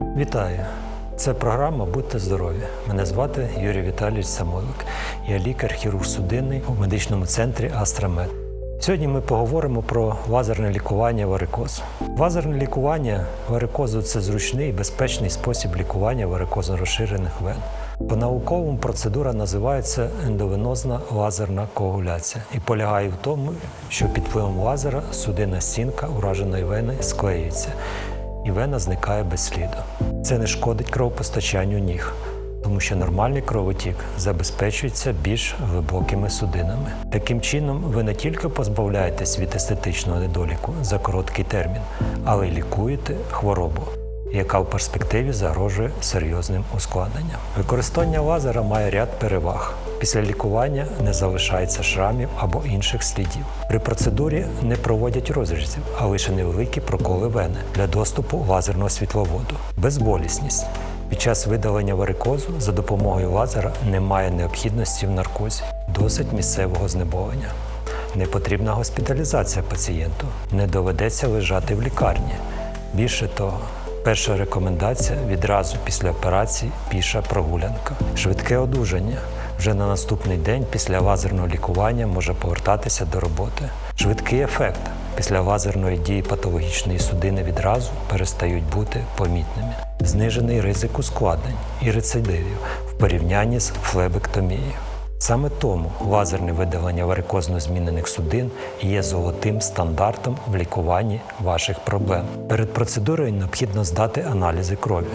Вітаю! Це програма Будьте здорові. Мене звати Юрій Віталійович Самойлик. Я лікар-хірург судинний у медичному центрі Астрамед. Сьогодні ми поговоримо про лазерне лікування варикозу. Лазерне лікування варикозу це зручний і безпечний спосіб лікування варикозно розширених вен. По-науковому процедура називається ендовенозна лазерна коагуляція і полягає в тому, що під впливом лазера судинна стінка ураженої вени склеюється і вена зникає без сліду. Це не шкодить кровопостачанню ніг, тому що нормальний кровотік забезпечується більш глибокими судинами. Таким чином, ви не тільки позбавляєтесь від естетичного недоліку за короткий термін, але й лікуєте хворобу, яка в перспективі загрожує серйозним ускладненням. Використання лазера має ряд переваг. Після лікування не залишається шрамів або інших слідів. При процедурі не проводять розрізів, а лише невеликі проколи вени для доступу лазерного світловоду. Безболісність. Під час видалення варикозу за допомогою лазера немає необхідності в наркозі, досить місцевого знеболення. Не потрібна госпіталізація пацієнту, не доведеться лежати в лікарні. Більше того, перша рекомендація відразу після операції піша прогулянка, швидке одужання. Вже на наступний день після лазерного лікування може повертатися до роботи. Швидкий ефект після лазерної дії патологічної судини відразу перестають бути помітними. Знижений ризик ускладнень і рецидивів в порівнянні з флебектомією. Саме тому лазерне видалення варикозно змінених судин є золотим стандартом в лікуванні ваших проблем. Перед процедурою необхідно здати аналізи крові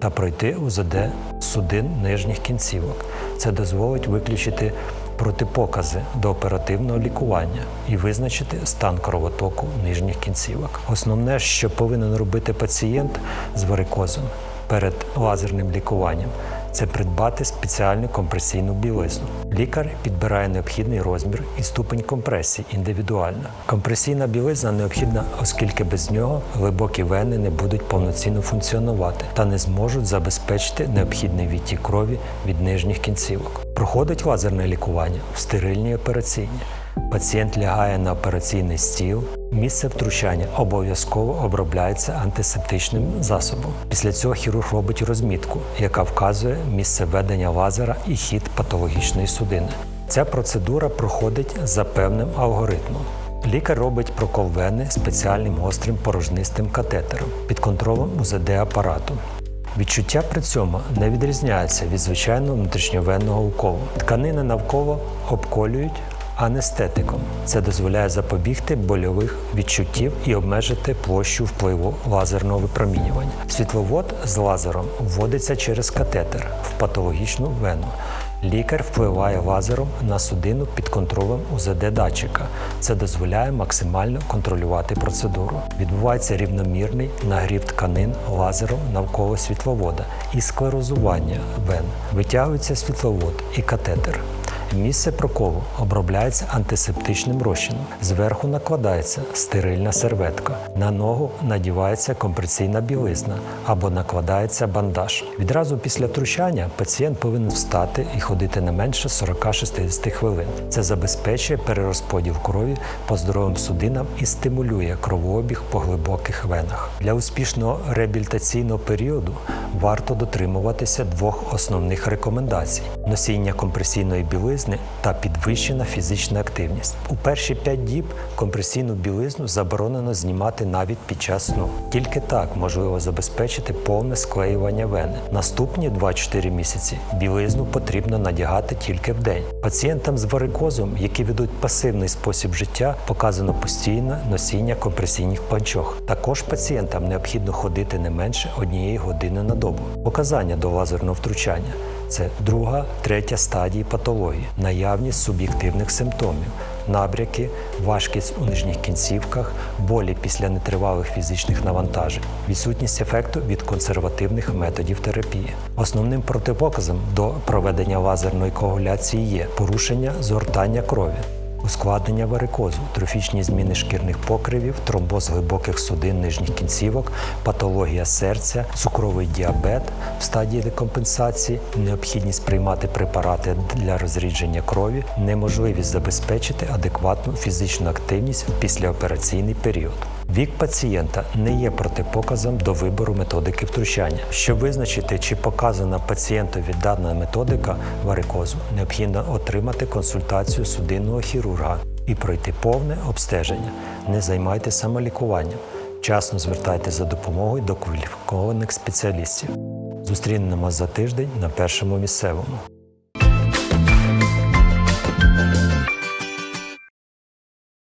та пройти УЗД судин нижніх кінцівок. Це дозволить виключити протипокази до оперативного лікування і визначити стан кровотоку нижніх кінцівок. Основне, що повинен робити пацієнт з варикозом перед лазерним лікуванням, це придбати спеціальну компресійну білизну. Лікар підбирає необхідний розмір і ступень компресії індивідуально. Компресійна білизна необхідна, оскільки без нього глибокі вени не будуть повноцінно функціонувати та не зможуть забезпечити необхідний відтік крові від нижніх кінцівок. Проходить лазерне лікування в стерильній операційні. Пацієнт лягає на операційний стіл. Місце втручання обов'язково обробляється антисептичним засобом. Після цього хірург робить розмітку, яка вказує місце ведення лазера і хід патологічної судини. Ця процедура проходить за певним алгоритмом. Лікар робить прокол вени спеціальним гострим порожнистим катетером під контролем УЗД апарату. Відчуття при цьому не відрізняється від звичайного внутрішньовенного уколу. Тканини навколо обколюють анестетиком. Це дозволяє запобігти больових відчуттів і обмежити площу впливу лазерного випромінювання. Світловод з лазером вводиться через катетер в патологічну вену. Лікар впливає лазером на судину під контролем УЗД-датчика. Це дозволяє максимально контролювати процедуру. Відбувається рівномірний нагрів тканин лазером навколо світловода і склерозування вен. Витягується світловод і катетер. Місце проколу обробляється антисептичним розчином. Зверху накладається стерильна серветка. На ногу надівається компресійна білизна або накладається бандаж. Відразу після втручання пацієнт повинен встати і ходити не менше 40-60 хвилин. Це забезпечує перерозподіл крові по здоровим судинам і стимулює кровообіг по глибоких венах. Для успішного реабілітаційного періоду варто дотримуватися двох основних рекомендацій: носіння компресійної білизни та підвищена фізична активність. У перші 5 діб компресійну білизну заборонено знімати навіть під час сну. Тільки так можливо забезпечити повне склеювання вени. Наступні 2-4 місяці білизну потрібно надягати тільки в день. Пацієнтам з варикозом, які ведуть пасивний спосіб життя, показано постійне носіння компресійних панчох. Також пацієнтам необхідно ходити не менше однієї години на добу. Показання до лазерного втручання. Це друга, третя стадії патології, наявність суб'єктивних симптомів, набряки, важкість у нижніх кінцівках, болі після нетривалих фізичних навантажень, відсутність ефекту від консервативних методів терапії. Основним протипоказом до проведення лазерної коагуляції є порушення згортання крові. Ускладнення варикозу, трофічні зміни шкірних покривів, тромбоз глибоких судин нижніх кінцівок, патологія серця, цукровий діабет в стадії декомпенсації, необхідність приймати препарати для розрідження крові, неможливість забезпечити адекватну фізичну активність в післяопераційний період. Вік пацієнта не є протипоказом до вибору методики втручання. Щоб визначити, чи показана пацієнтові дана методика варикозу, необхідно отримати консультацію судинного хірурга і пройти повне обстеження. Не займайтеся самолікуванням. Вчасно звертайтеся за допомогою до кваліфікованих спеціалістів. Зустрінемось за тиждень на першому місцевому.